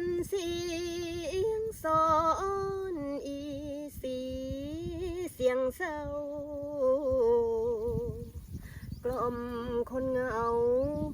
นเสียงสอนอีสีเสียงเศร้ากล่อมคนเหงา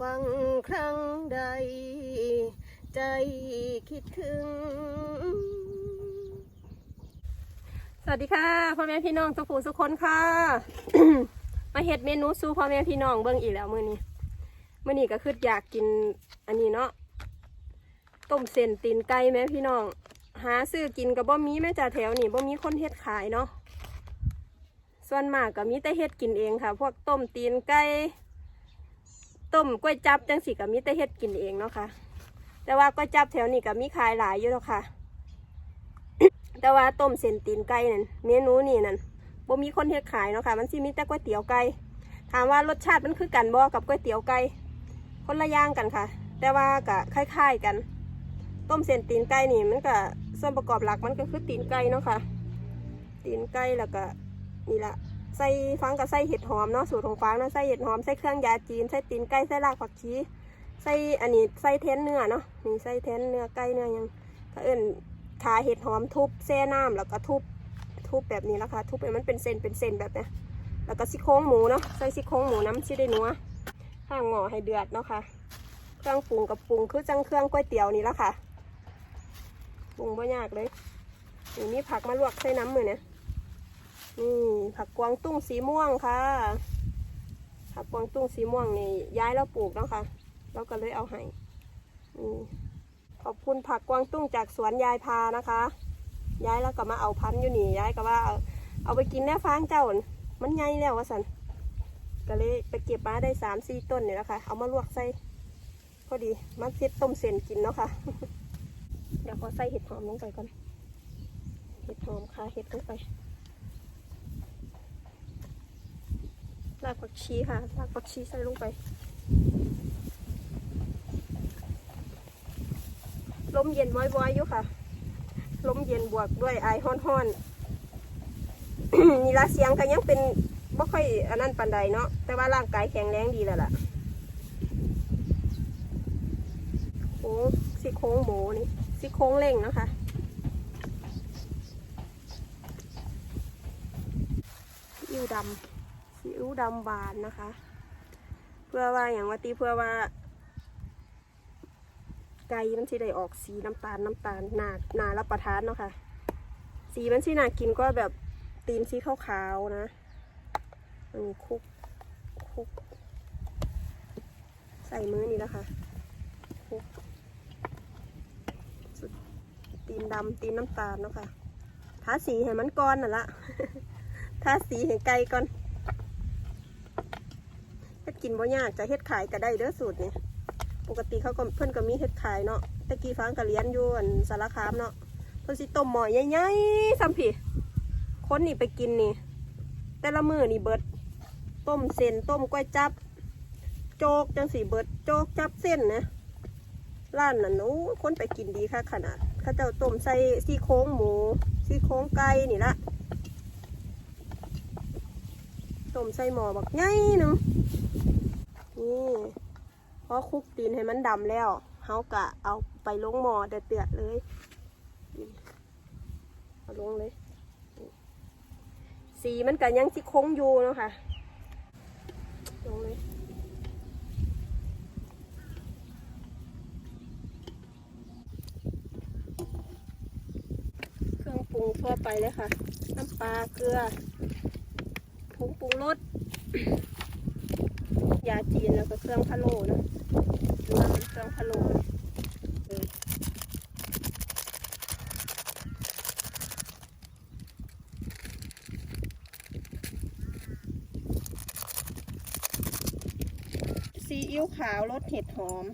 ฟังครั้งใด ใจคิดถึง สวัสดีค่ะพ่อแม่พี่น้องทุกผู้ทุกคนค่ะ มาเฮ็ดเมนูสู่พ่อแม่พี่น้องเบิ่งอีกแล้วมื้อนี้มื้อนี้ก็คืออยากกินอันนี้เนาะ ต้มเส้นตีนไก่แม่พี่น้อง หาซื้อกินกับบ่มีแม่จ่าแถวนี่บ่มีคนเฮ็ดขายเนาะส่วนมากก็มีแต่เฮ็ดกินเองค่ะ พวกต้มตีนไก่ต้มกล้วยจับจังสิก็มีแต่เฮ็ดกินเองเนาะค่ะ แต่ว่ากล้วยจับแถวนี้ก็มีขายหลายอยู่แล้วค่ะ แต่ว่าต้มเส้นตีนไก่นั่นเมนูนี่นั่นบ่มีคนเฮ็ดขายเนาะค่ะ มันสิมีแต่ก๋วยเตี๋ยวไก่ถามว่ารสชาติมันคือกันบ่กับก๋วยเตี๋ยวไก่คนละอย่างกันค่ะ แต่ว่าก็คล้าย ๆกัน ต้มเส้นตีนไก่นี่มันก็ส่วนประกอบหลักมันก็คือตีนไก่เนาะค่ะ ตีนไก่แล้วก็นี่ละใส่ฟังกับใส่เห็ดหอมเนาะสูตรของฟางเนาะใส่เห็ดหอมใส่เครื่องยาจีนใส่ตีนไก่ใส่รากผักชีใส่อันนี้ใส่เทนเนื้อเนาะนี่ใส่เทนเนื้อไก่เนื้อยังก็เอิ้นขาเห็ดหอมทุบแช่น้ำแล้วก็ทุบทุบแบบนี้แล้วค่ะทุบให้มันเป็นเส้นเป็นเส้นแบบเนี้ยแล้วก็ซี่โครงหมูเนาะใส่ซี่โครงหมูน้ำชิได้นัวข้างหม้อให้เดือดเนาะค่ะ เครื่องปรุงกับปรุงคือจังเครื่องก๋วยเตี๋ยวนี่แล้วค่ะ ปรุงไม่ยากเลยนี่มีผักมาลวกใส่น้ำมือเนี่ยนี่ผักกวางตุ้งสีม่วงค่ะ ผักกวางตุ้งสีม่วงนี่ย้ายแล้วปลูกเนาะค่ะเราก็เลยเอาให้นี่ขอบคุณผักกวางตุ้งจากสวนยายพานะคะ ย้ายแล้วก็มาเอาพันธุ์อยู่นี่ย้ายก็ว่าเอาไปกินแน่ฟางเจ้ามันใหญ่แล้ววะสันก็เลยไปเก็บมาได้สามสี่ต้นเนี่ยนะคะ เอามาลวกใส่พอดีมาเซ็ตต้มเส้นกินเนาะค่ะ เดี๋ยวขอใส่เห็ดหอมลงไปก่อน เห็ดหอมค่ะเห็ดลงไปรากผักชีค่ะรากผักชีใส่ลงไป ลมเย็นว้อยๆอยู่ค่ะ ลมเย็นบวกด้วยไอายห้อนๆนี่ละเสียงก็ยังเป็นบ่ค่อยอันนั้นปันใดเนาะ แต่ว่าร่างกายแข็งแรงดีแล้วล่ะโอ้ซี่โครงหมูนี่ ซี่โครงเล่งนะคะ ซีอิ๊วดำซีอิ๊วดำหวานนะคะ เพื่อว่าอย่างว่าตีเพื่อว่า ไก่มันสิได้ออกสีน้ำตาลน้ำตาลหนาหนารับประทานเนาะค่ะ สีมันสิน่ากินก็แบบตีนสีขาวๆนะอันนี้คุกคุก ใส่มือนี่นะคะคุก ตีนดำตีนน้ำตาลเนาะค่ะทาสีให้มันก้อนน่ะละทาสีให้ไก่ก่อนเฮ็ดกินบ่ยากจะเฮ็ดขายก็ได้เด้อสูตรนี่ปกติเขาก็เพื่อนก็มีเฮ็ดขายเนาะตะกี้ฟังก็เรียนอยู่อันสารคามเนาะเพิ่นสิต้มหม้อใหญ่ๆซ้ำพี่คนนี่ไปกินนี่ แต่ละมื้อนี่เบิด ต้มเส้นต้มก๋วยจับ โจกจังสีเบิดโจกจับเส้นนะ ร้านนั่นโอ้คนไปกินดีค่ะขนาดเขาเจ้าต้มใส่ซี่โครงหมูซี่โครงไก่นี่ละต้มใส่หม้อบักใหญ่หนึงนี่พอคลุกตีนให้มันดำแล้วเขากะเอาไปลงหม้อเดือดเลยเอาลงเลย สีมันก็ยังสิคงอยู่เนาะค่ะลงเลย เค รุงทั่วไปเลยค่ะ น้ำปลาเกลือผงปรุงรสยาจีนแล้วก็เครื่องพะโล้นะหรือว่าเป็นเครื่องพะโล้ซีอิ๊วขาวรสเห็ดหอม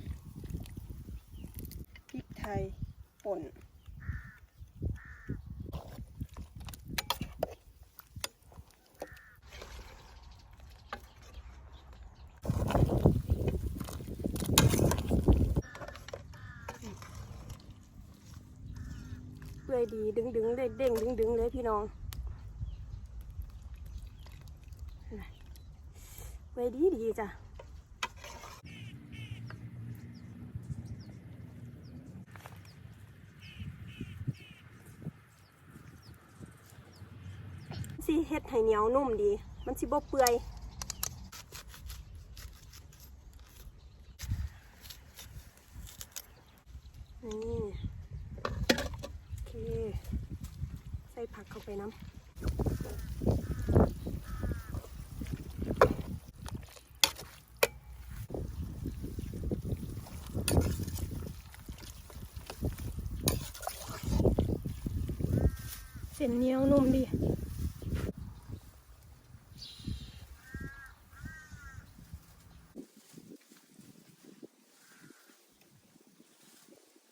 ดีดึงดึงเลยเด้งดึงดึงเลยพี่น้องไว้ดีดีจ้ะสีเห็ดไห่เหนียวนุ่มดี มันสิบ่เปื่อยนี่ ไปน้ำเส้นเหนียวนุ่มดี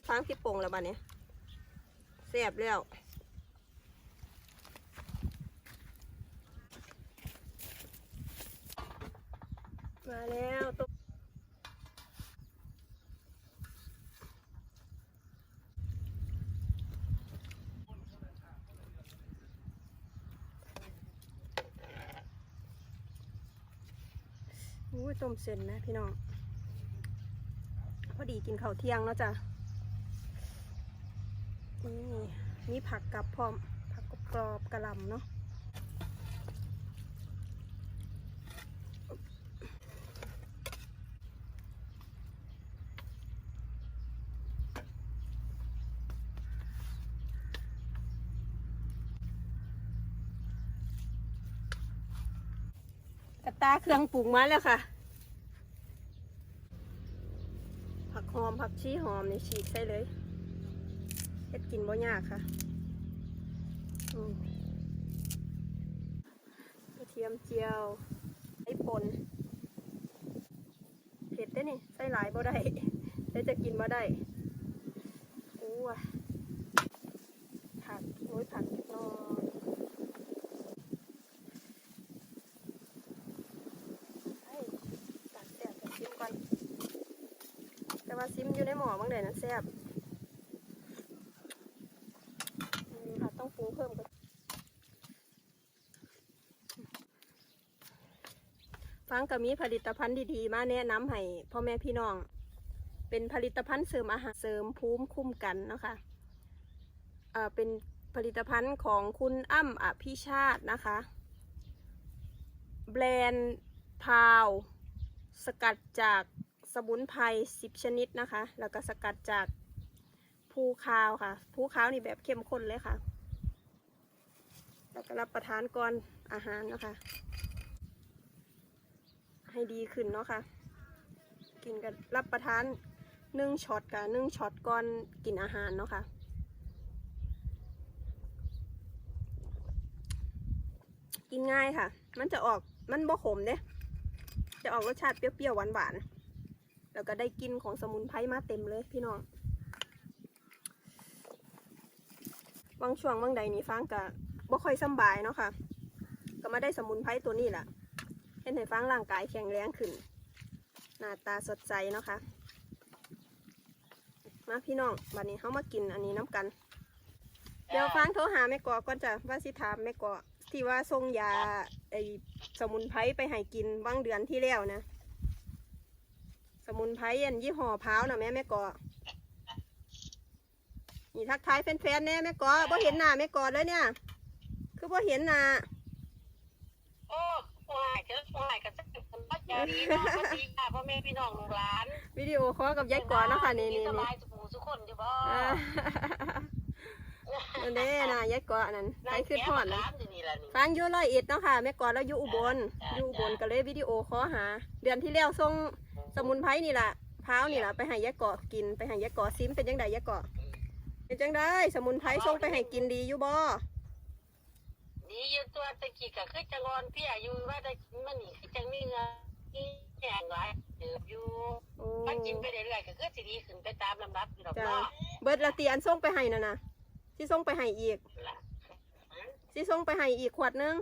ฟังพี่โป่งแล้วบ้านนี้แซ่บแล้ว มาแล้วตุ๊กอุ้ยต้มเส้นนะพี่น้อง พอดีกินข้าวเที่ยงแล้วจ้ะ นี่มีผักกับพร้อม ผักกรอบกระลำเนาะ ตาเครื่องปรุงมาแล้วค่ะ ผักหอมผักชีหอมนี่ฉีกใส่เลยเฮ็ดกินบ่ยากค่ะกระเทียมเจียวไอ้ป่นเผ็ดได้นี่ใส่หลายบ่ได้ได้จะกินบ่ได้อู้ว่ะผักโอ้ยผักนอนเฮ้ยตักแซ่บจะซิมก่อน แต่ว่าซิมอยู่ในหม้อบางเดยวนั้นแซ่บ นี่ค่ะต้องปรุงเพิ่มกันฟั งก็มีผลิตภัณฑ์ดีๆ มาแนะนำให้พ่อแม่พี่น้อง เป็นผลิตภัณฑ์เสริมอาหารเสริมภูมิคุ้มกันนะคะเอ่อเป็นผลิตภัณฑ์ของคุณอ้ำอภิชาตินะคะ แบรนด์พาว สกัดจากสมุนไพร10ชนิดนะคะ แล้วก็สกัดจากภูคาวค่ะภูคาวนี่แบบเข้มข้นเลยค่ะ แล้วก็รับประทานก่อนอาหารนะคะ ให้ดีขึ้นเนาะค่ะ กินกับรับประทานหนึ่งช็อตกับหนึ่งช็อตก่อนกินอาหารเนาะค่ะกินง่ายค่ะ มันจะออก มันบ่ขมเด้จะออกรสชาติเปรี้ยวๆหวานๆ แล้วก็ได้กลินของสมุนไพรมาเต็มเลยพี่น้องบางช่วงบางใดนี่ฟังก็บ่ค่อยสบายเนาะค่ะ ก็มาได้สมุนไพรตัวนี้แหละ เห็นให้ฟังร่างกายแข็งแรงขึ้น หน้าตาสดใสเนาะค่ะ มาพี่น้องบัดนี้เขามากินอันนี้น้ำกัน เดี๋ยวฟังโทรหาแม่กอก่อนจะว่าสิถามแม่กอที่ว่าส่งยาไอสมุนไพรไปให้กินบางเดือนที่แล้วนะ สมุนไพรอันยี่ห้อพร้าวนะแม่แม่กอนี่ทักทายแฟนๆแน่แม่กอบ่เห็นหน้าแม่กอเลยเนี่ย คือบ่เห็นหน้าโอ้ ผู้หายเจอผู้หายกับสักคนปัจจารีเนาะสวัสดีค่ะพ่อแม่พี่น้องลูกหลานวิดีโอคอลกับยายกอเนาะค่ะนี่นี่สนี่บายสุขสุขคนอยู่บ่อ่านั่นเด้นะยายกอนั่นใครขึ้นฮอดนะนะอยู่นี่ล่ะนี่ฟังอยู่ร้อยเอ็ดเนาะค่ะแม่กอแล้วอยู่อุบลจ้ะอยู่อุบลก็เลยวิดีโอคอลหา เดือนที่แล้วส่งสมุนไพรนี่ล่ะพร้าวนี่ล่ะไปให้ยายกอกินไปให้ยายกอซิมเป็นจังไดยายกอเป็นจังไดสมุนไพรส่งไปให้กินดีอยู่บ่ดี อยู่ตัวตะกี้ก็คือจังอนพี่อายุว่าได้มันนี่คือจังมีเงาอีแห้งหลายเติบอยู่โอ้มันกินไปเรื่อยๆก็คือสิดีขึ้นไปตามลำดับอยู่ดอกจ้ะเนาะเบิดละเตียนส่งไปให้น่ะนะสิส่งไปให้อีกล่ะสิส่งไปให้อีกขวดนึง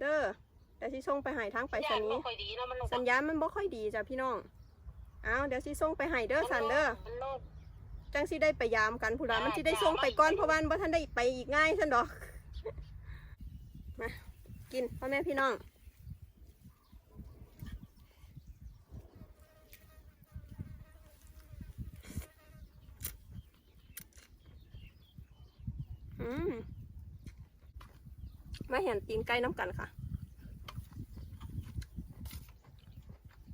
เด้อแต่สิส่งไปให้ทางไปรษย่านณีบ่ย์ค่อยดีเนาะมันลงสัญญาณมันบ่ค่อยดีจ้ะพี่น้อง เอาเดี๋ยวสิส่งไปให้เด้อสันเด้อ มันลง จังสิได้ไปยามกันผู้ใดมันสิได้จ้าส่งไปก่อนจ้าเพราะว่าบ่ทันได้ไปอีกง่ายซั่นดอก มา กินพ่อแม่พี่น้อง อืมมาเห็นตีนไก่น้ำกันค่ะ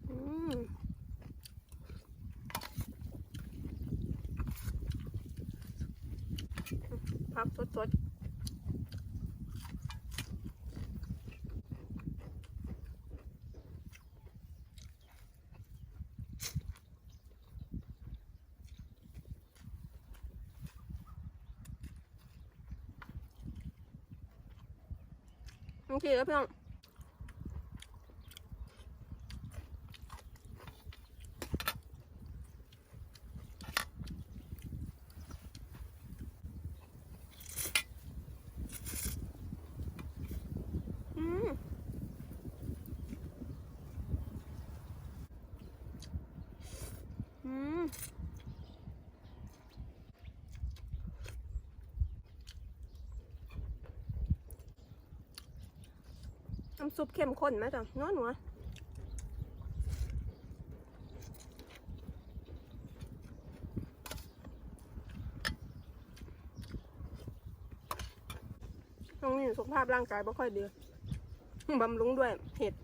อืมพักสดๆ โอเคครับพี่น้อง อืมอืม น้ำซุปเข้มข้นไหมจ๊ะนัวหนัวตรงนี้สุขภาพร่างกายไม่ค่อยดีบำรุงด้วยเห็ด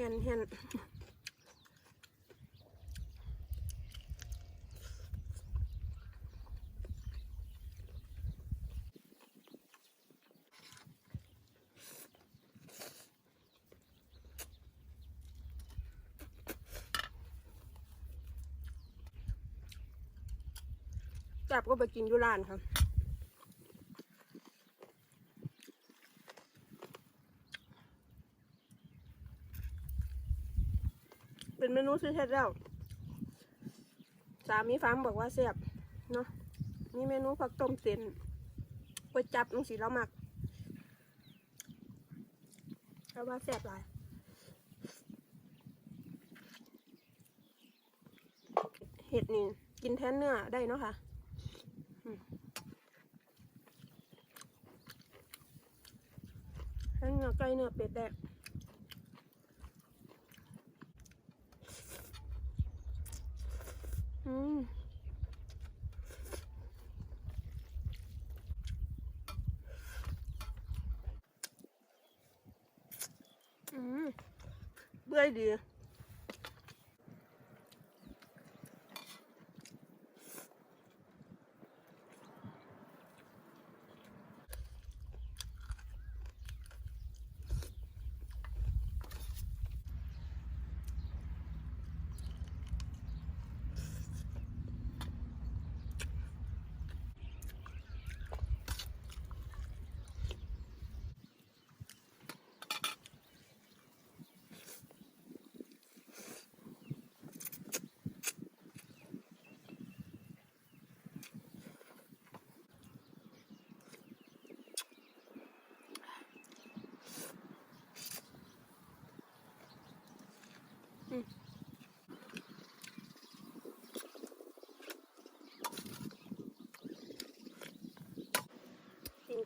ห็นเห็นจับก็ไปกินอยุร้านค่ะ เมนูที่เฮ็ดแล้ว สามีฟังบอกว่าแซ่บเนาะมีเมนูผักต้มเส้นก๋วยจับนังสีเรามักแล้วว่าแซ่บหลายเห็ดนี่กินแทนเนื้อได้เนาะค่ะอืมทั้เนื้อไก่เนื้อเป็ดได้ อืมอืม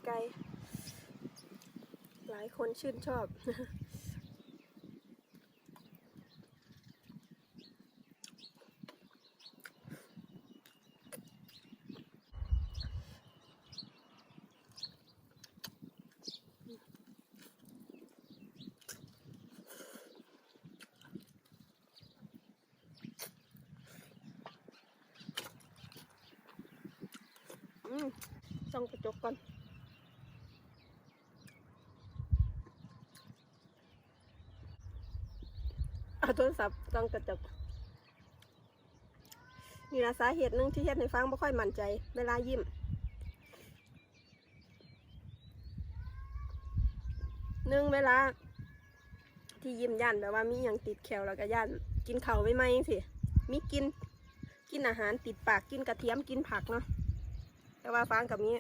ไก่หลายคนชื่นชอบอืมส่องกระจกก่อน เอาโทรศัพท์ส่องกระจกนี่ละสาเหตุหนึ่งที่เฮ็ดให้ฟังไม่ค่อยมั่นใจ เวลายิ้มหนึ่งเวลา ที่ยิ้มย่านแบบว่ามีอย่างติดแขวแล้วก็ย่าน กินเข่าวไม่ไหมสิมีกิน กินอาหารติดปากกินกระเทียมกินผักเนาะแต่ว่าฟางกับนี้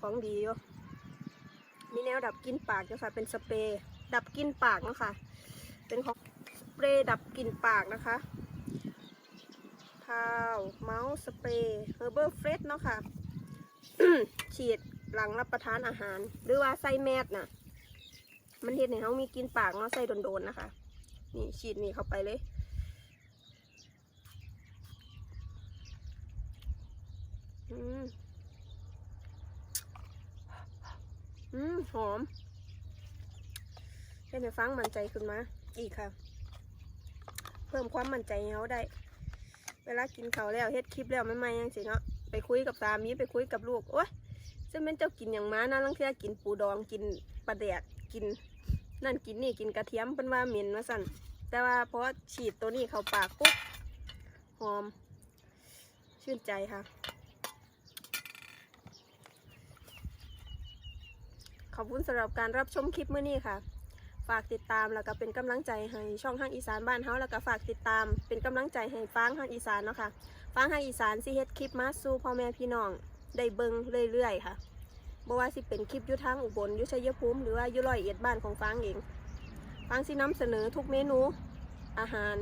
ของดีอยู่มีแนวดับกินปากจ้ะค่ะเป็นสเปรย์ดับกินปากเนาะค่ะเป็นของ เปรย์ดับกลิ่นปากนะคะพาวเมาส์สเปรย์เฮอร์เบอร์เฟรชเนาะค่ะ ฉีดหลังรับประทานอาหาร หรือว่าใส่แมสน่ะ มันเห็นให้เขามีกลินปากเนาะใส่โดนๆนะคะ นี่ฉีดนี่เข้าไปเลย อืมอืมหอมให้ในฟังมั่นใจขึ้นมา อีกค่ะ พิ่มความมั่นใจให้เขาได้ เวลากินเขาแล้วเฮ็ดคลิปแล้วไม่ไม่ยังสิเนาะไปคุยกับสามีไปคุยกับลูกโอ้ยซึ่งเป็นเจ้ากินอย่างม้านะลังเทื่อกินปูดองกินปลาแดกกิน นั่นกินนี่กินกระเทียมเป็นว่าเหม็นว่าสั่นแต่ว่าพอฉีดตัวนี้เข้าปากปุ๊บหอม ชื่นใจค่ะ ขอบคุณสำหรับการรับชมคลิปเมื่อนี้ค่ะ ฝากติดตามแล้วก็เป็นกำลังใจให้ช่องห้างอีสานบ้านเฮาแล้วก็ฝากติดตาม เป็นกำลังใจให้ฟางห้างอีสานเนาะค่ะฟางห้างอีสานสิเฮ็ดคลิปมาสู่พ่อแม่พี่น้องได้เบิ่งเรื่อยๆค่ะบ่ว่าสิเป็นคลิปยู่ทางอุบลยู่ชัยภูมิหรือว่ายู่ร้อยเอ็ดบ้านของฟางเองฟางสินำเสนอทุกเมนูอาหาร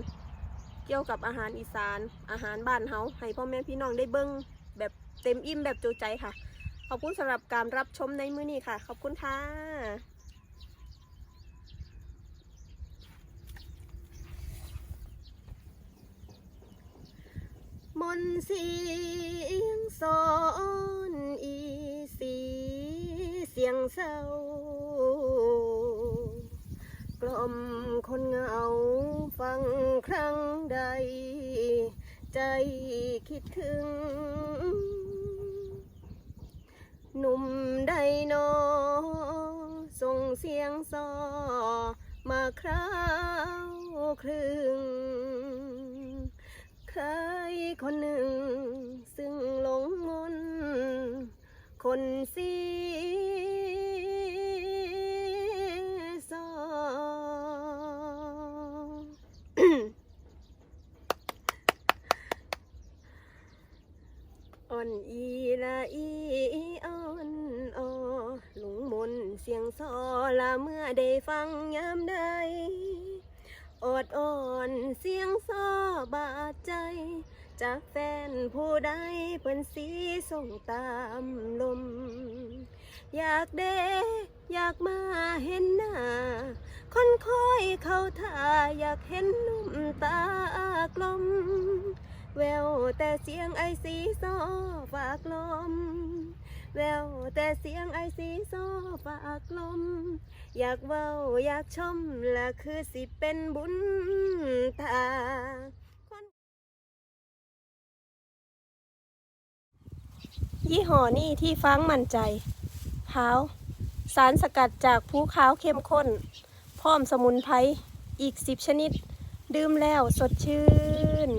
เกี่ยวกับอาหารอีสาน อาหารบ้านเฮาให้พ่อแม่พี่น้องได้เบิ่งแบบเต็มอิ่มแบบจุใจค่ะ ขอบคุณสำหรับการรับชมในมื้อนี้ค่ะ ขอบคุณค่ะ มนเสียงสอนอีสีเสียงเศร้ากล่อมคนเหงาฟังครั้งใด ใจคิดถึง หนุ่มใดโนอส่งเสียงซอมาคราวครึ่ง ใครคนหนึ่ง ซึ่งหลงมน คนสีซออ่อนอีละอีอ่อนออหลงมนเสียงซอละเมื่อได้ฟังยามใด อดอ่อนเสียงซ้อบาดใจ จากแฟนผู้ใดเพิ่นสีส่งตามลม อยากเดอยากมาเห็นหน้าคนคอยเข้าท่าอยากเห็นนุ่มตากลม แววแต่เสียงไอซีซ้อฝากลม แววแต่เสียงไอซีโซอฝากลม อยากเว้าอยากชมและคือสิเป็นบุญตายี่ห้อนี่ที่ฟังมั่นใจขาว สารสกัดจากภูขาวเข้มข้น พร้อมสมุนไพรอีกสิบชนิด ดื่มแล้วสดชื่น